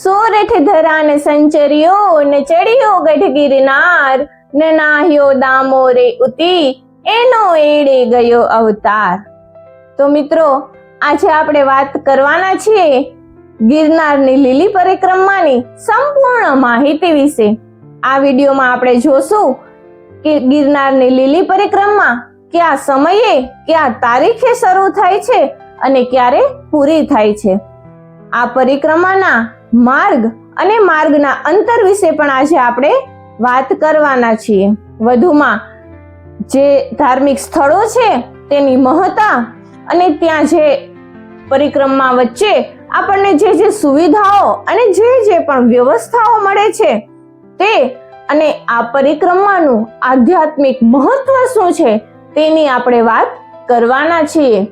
સોરેઠ ધરાને સંચર્યો ને ચડ્યો ગઢ ગિરનાર. ને નાહ્યો દામોરે ઉતી, એનો એડે ગયો અવતાર. તો મિત્રો, આજે આપણે વાત કરવાના છીએ ગિરનારની લીલી પરિક્રમાની સંપૂર્ણ માહિતી વિશે. આ વિડીયોમાં આપણે જોશું કે ગિરનારની લીલી પરિક્રમા કયા સમયે, કયા તારીખે શરૂ થાય છે અને ક્યારે પૂરી થાય છે. આ પરિક્રમાના માર્ગ અને માર્ગના અંતર વિશે પણ આજે આપણે વાત કરવાના છીએ. વધુમાં જે ધાર્મિક સ્થળો છે તેની મહત્તા અને ત્યાં જે પરિક્રમા વચ્ચે આપણને જે જે સુવિધાઓ અને જે જે પણ વ્યવસ્થાઓ મળે છે તે અને આ પરિક્રમાનું આધ્યાત્મિક મહત્વ શું છે તેની આપણે વાત કરવાના છીએ.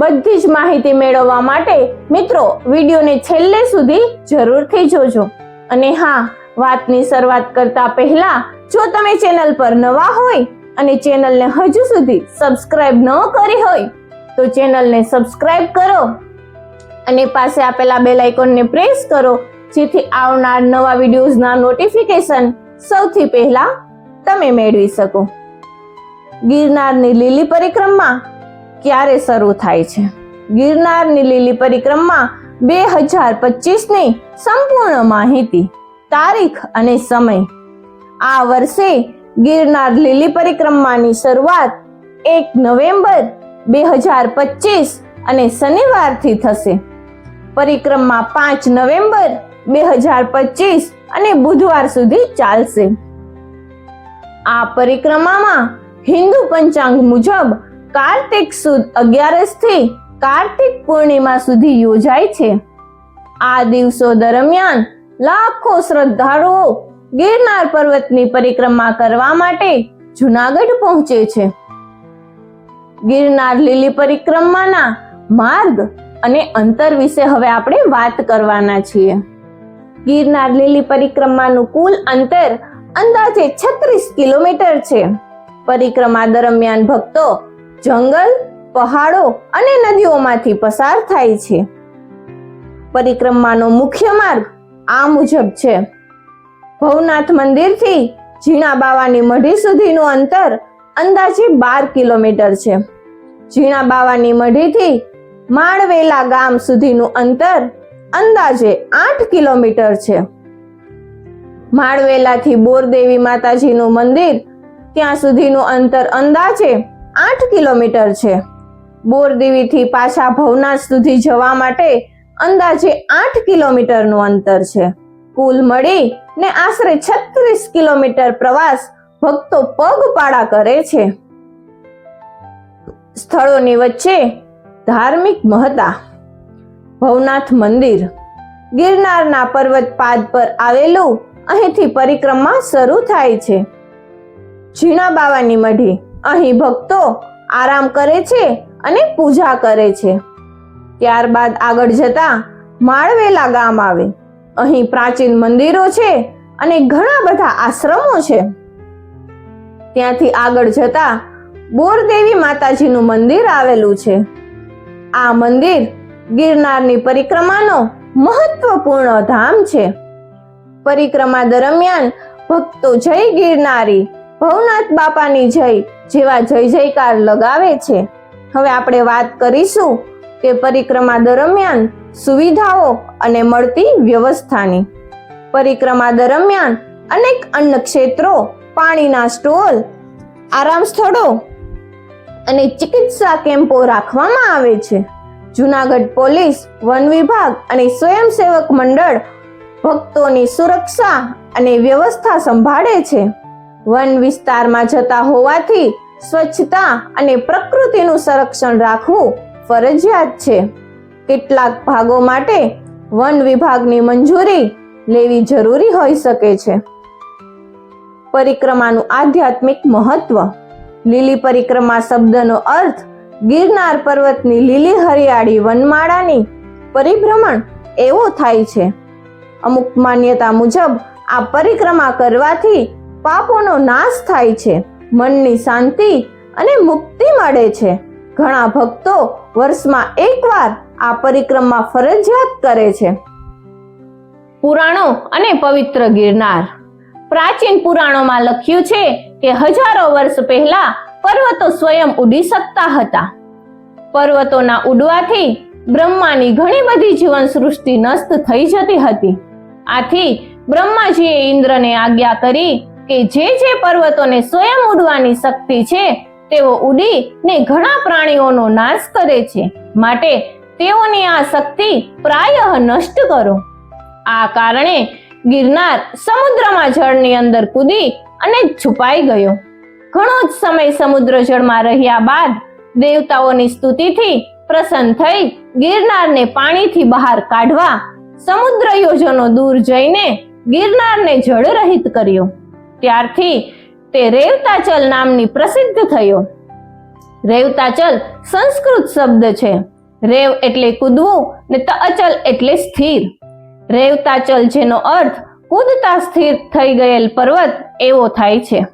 બધી જ માહિતી મેળવવા માટે મિત્રો વિડીયોને છેલ્લે સુધી જરૂરથી જોજો. અને હા, વાતની શરૂઆત કરતા પહેલા જો તમે ચેનલ પર નવા હોય અને ચેનલને હજુ સુધી સબસ્ક્રાઇબ ન કરી હોય, તો ચેનલને સબસ્ક્રાઇબ કરો અને પાસે આપેલા બેલ આઇકોનને પ્રેસ કરો, જેથી આવનાર નવા વિડીયોઝના નોટિફિકેશન સૌથી પહેલા તમે મેળવી શકો. ગિરનારની લીલી પરિક્રમા ક્યારે શરૂ થાય છે? ગિરનારની લીલી પરિક્રમા બે હજાર પચીસની સંપૂર્ણ માહિતી, તારીખ અને સમય. આ વર્ષે ગિરનાર લીલી પરિક્રમાની શરૂઆત એક નવેમ્બર બે હજાર પચીસ અને શનિવારથી થશે. પરિક્રમા પાંચ નવેમ્બર બે હજાર પચીસ અને બુધવાર સુધી ચાલશે. આ પરિક્રમામાં હિન્દુ પંચાંગ મુજબ કાર્તિક સુદ અગિયારસથી કાર્તિક પૂર્ણિમા સુધી યોજાય છે. આ દિવસો દરમિયાન લાખો શ્રદ્ધાળુઓ ગિરનાર પર્વતની પરિક્રમા કરવા માટે જુનાગઢ પહોંચે છે. ગિરનાર લીલી પરિક્રમાના માર્ગ અને અંતર વિશે હવે આપણે વાત કરવાના છીએ. ગિરનાર લીલી પરિક્રમાનું કુલ અંતર અંદાજે છત્રીસ કિલોમીટર છે. પરિક્રમા દરમિયાન ભક્તો જંગલ, પહાડો અને નદીઓમાંથી પસાર થાય છે. પરિક્રમાનો મુખ્ય માર્ગ આ મુજબ છે. ભવનાથ મંદિરથી ઝીણા બાવાની મઢી સુધીનું અંતર અંદાજે બાર કિલોમીટર છે. ઝીણા બાવાની મઢીથી માળવેલા ગામ સુધીનું અંતર અંદાજે આઠ કિલોમીટર છે. માળવેલાથી બોરદેવી માતાજીનું મંદિર ત્યાં સુધીનું અંતર અંદાજે આઠ કિલોમીટર છે. બોરદેવીથી પાછા ભવનાથ સુધી જવા માટે અંદાજે આઠ કિલોમીટરનું અંતર છે. કુલ મળી ને આશરે છત્રીસ કિલોમીટર પ્રવાસ ભક્તો પગપાળા કરે છે. સ્થળોની વચ્ચે ધાર્મિક મહત્તા ભવનાથ મંદિર, ગિરનારના પર્વત પાદ પર આવેલું અહીંથી પરિક્રમા શરૂ થાય છે. ઝીણા બાવાની મઢી અહીં ભક્તો આરામ કરે છે અને પૂજા કરે છે. ત્યારબાદ આગળ જતા માળવેલા ગામ આવે. અહીં પ્રાચીન મંદિરો છે અને ઘણા બધા આશ્રમો છે. ત્યાંથી આગળ જતા બોરદેવી માતાજીનું મંદિર આવેલું છે. આ મંદિર ગિરનારની પરિક્રમાનો મહત્વપૂર્ણ ધામ છે. પરિક્રમા દરમિયાન ભક્તો જય ગિરનારી ભવનાથ બાપાની જય જેવા જય જયકાર લગાવે છે. હવે આપણે વાત કરીશું કે પરિક્રમા દરમિયાન સુવિધાઓ અને મળતી વ્યવસ્થાની. પરિક્રમા દરમિયાન અનેક અન્ન ક્ષેત્રો, પાણીના સ્ટોલ, આરામ સ્થળો અને ચિકિત્સા કેમ્પો રાખવામાં આવે છે. જુનાગઢ પોલીસ, વન વિભાગ અને સ્વયંસેવક મંડળ ભક્તોની સુરક્ષા અને વ્યવસ્થા સંભાળે છે. વન વિસ્તારમાં જતા હોવાથી સ્વચ્છતા અને પ્રકૃતિનું સંરક્ષણ રાખવું ફરજિયાત છે. કેટલાક ભાગો માટે વન વિભાગની મંજૂરી લેવી જરૂરી હોઈ શકે છે. પરિક્રમાનું આધ્યાત્મિક મહત્વ. લીલી પરિક્રમા શબ્દનો અર્થ ગિરનાર પર્વતની લીલી હરિયાળી વનમાળાની પરિભ્રમણ એવો થાય છે. અમુક માન્યતા મુજબ આ પરિક્રમા કરવાથી પાપોનો નાશ થાય છે, મનની શાંતિ અને મુક્તિ મળે છે. ઘણા ભક્તો વર્ષમાં એકવાર આ પરિક્રમા ફરજિયાત કરે છે. પુરાણો અને પવિત્ર ગિરનાર. પ્રાચીન પુરાણોમાં લખ્યું છે કે હજારો વર્ષ પહેલા પર્વતો સ્વયં ઉડી શકતા હતા. પર્વતોના ઉડવાથી બ્રહ્માની ઘણી બધી જીવન સૃષ્ટિ નષ્ટ થઈ જતી હતી. આથી બ્રહ્માજીએ ઇન્દ્રને આજ્ઞા કરી કે જે જે પર્વતોને સ્વયં ઉડવાની શક્તિ છે, તેઓ ઉડી ને ઘણા પ્રાણીઓનો નાશ કરે છે. માટે તેઓની આ શક્તિ પ્રાયઃ નષ્ટ કરો. આ કારણે ગિરનાર સમુદ્રમાં જળની અંદર કૂદી અને છુપાઈ ગયો. ઘણો જ સમય સમુદ્ર જળમાં રહ્યા બાદ દેવતાઓની સ્તુતિથી પ્રસન્ન થઈ ગિરનારને પાણીથી બહાર કાઢવા સમુદ્ર યોજનો દૂર જઈને ગિરનારને જળરહિત કર્યો. ત્યારથી તે રેવતાચલ નામની પ્રસિદ્ધ થયો. રેવતાચલ સંસ્કૃત શબ્દ છે. રેવ એટલે કૂદવું ને અચલ એટલે સ્થિર. રેવતાચલ જેનો અર્થ કૂદતા સ્થિર થઈ ગયેલ પર્વત એવો થાય છે.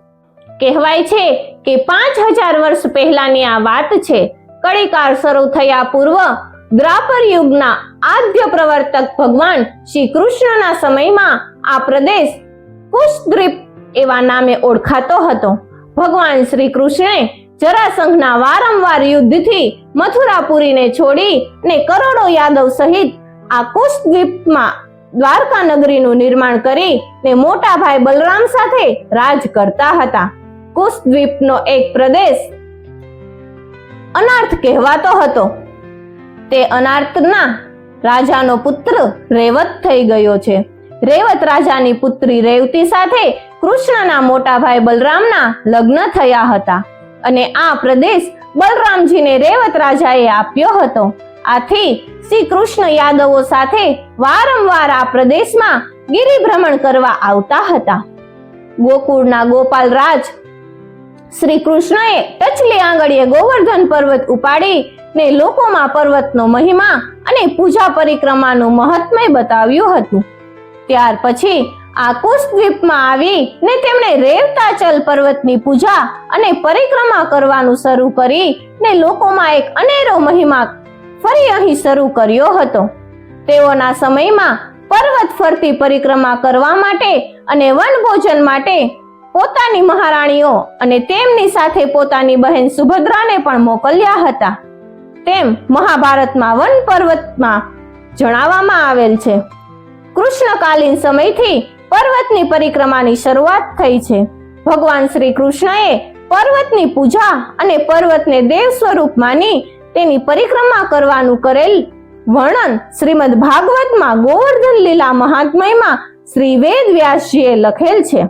કહેવાય છે કે પાંચ હજાર વર્ષ પહેલાની આ વાત છે. કળીકાર શરૂ થયા પૂર્વ દ્રાપર યુગના આદ્ય પ્રવર્તક ભગવાન શ્રી કૃષ્ણના સમયમાં આ પ્રદેશ કુશદ્વીપ એવા નામે ઓળખાતો હતો. ભગવાન શ્રી કૃષ્ણે જરાસંઘના વારંવાર યુદ્ધથી મથુરાપુરીને છોડી ને કરોડો યાદવ સહિત આ કુશદ્વીપમાં દ્વારકા નગરીનું નિર્માણ કરી ને મોટા ભાઈ બલરામ સાથે રાજ કરતા હતા. કુશદ્વીપનો એક પ્રદેશ અનાર્થ કહેવાતો હતો. તે અનાર્થના રાજાનો પુત્ર રેવત થઈ ગયો છે. રેવત રાજાની પુત્રી રેવતી સાથે કૃષ્ણના મોટા ભાઈ બલરામના લગ્ન થયા હતા. અને આ પ્રદેશ બલરામજીને રેવત રાજાએ આપ્યો હતો. આથી શ્રી કૃષ્ણ યાદવો સાથે વારંવાર આ પ્રદેશમાં ગિરિભ્રમણ કરવા આવતા હતા. ગોકુળના ગોપાલ રાજ શ્રી કૃષ્ણએ ટચલી આંગળીએ ગોવર્ધન પર્વત ઉપાડી ને લોકોમાં પર્વતનો મહિમા અને પૂજા પરિક્રમાનું મહત્મય બતાવ્યું હતું. ત્યાર પછી આ કુશદ્વીપમાં આવી ને તેમણે રેવતાચલ પર્વતની પૂજા અને પરિક્રમા કરવાનું શરૂ કરી ને લોકોમાં એક અનેરો મહિમા ફરી અહીં શરૂ કર્યો હતો. તેઓના સમયમાં પર્વત ફરતી પરિક્રમા કરવા માટે અને વનભોજન માટે પોતાની મહારાણીઓ અને તેમની સાથે પોતાની બહેન સુભદ્રાને પણ મોકલ્યા હતા. તેમ મહાભારતમાં વન પર્વતમાં જણાવવામાં આવેલ છે. કૃષ્ણકાલીન સમયથી પર્વતની પરિક્રમાની શરૂઆત થઈ છે. ભગવાન શ્રી કૃષ્ણએ પર્વતની પૂજા અને પર્વતને દેવ સ્વરૂપ માની તેની પરિક્રમા કરવાનું કરેલ વર્ણન શ્રીમદ ભાગવતમાં ગોવર્ધન લીલા મહાત્મયમાં શ્રી વેદ વ્યાસજીએ લખેલ છે.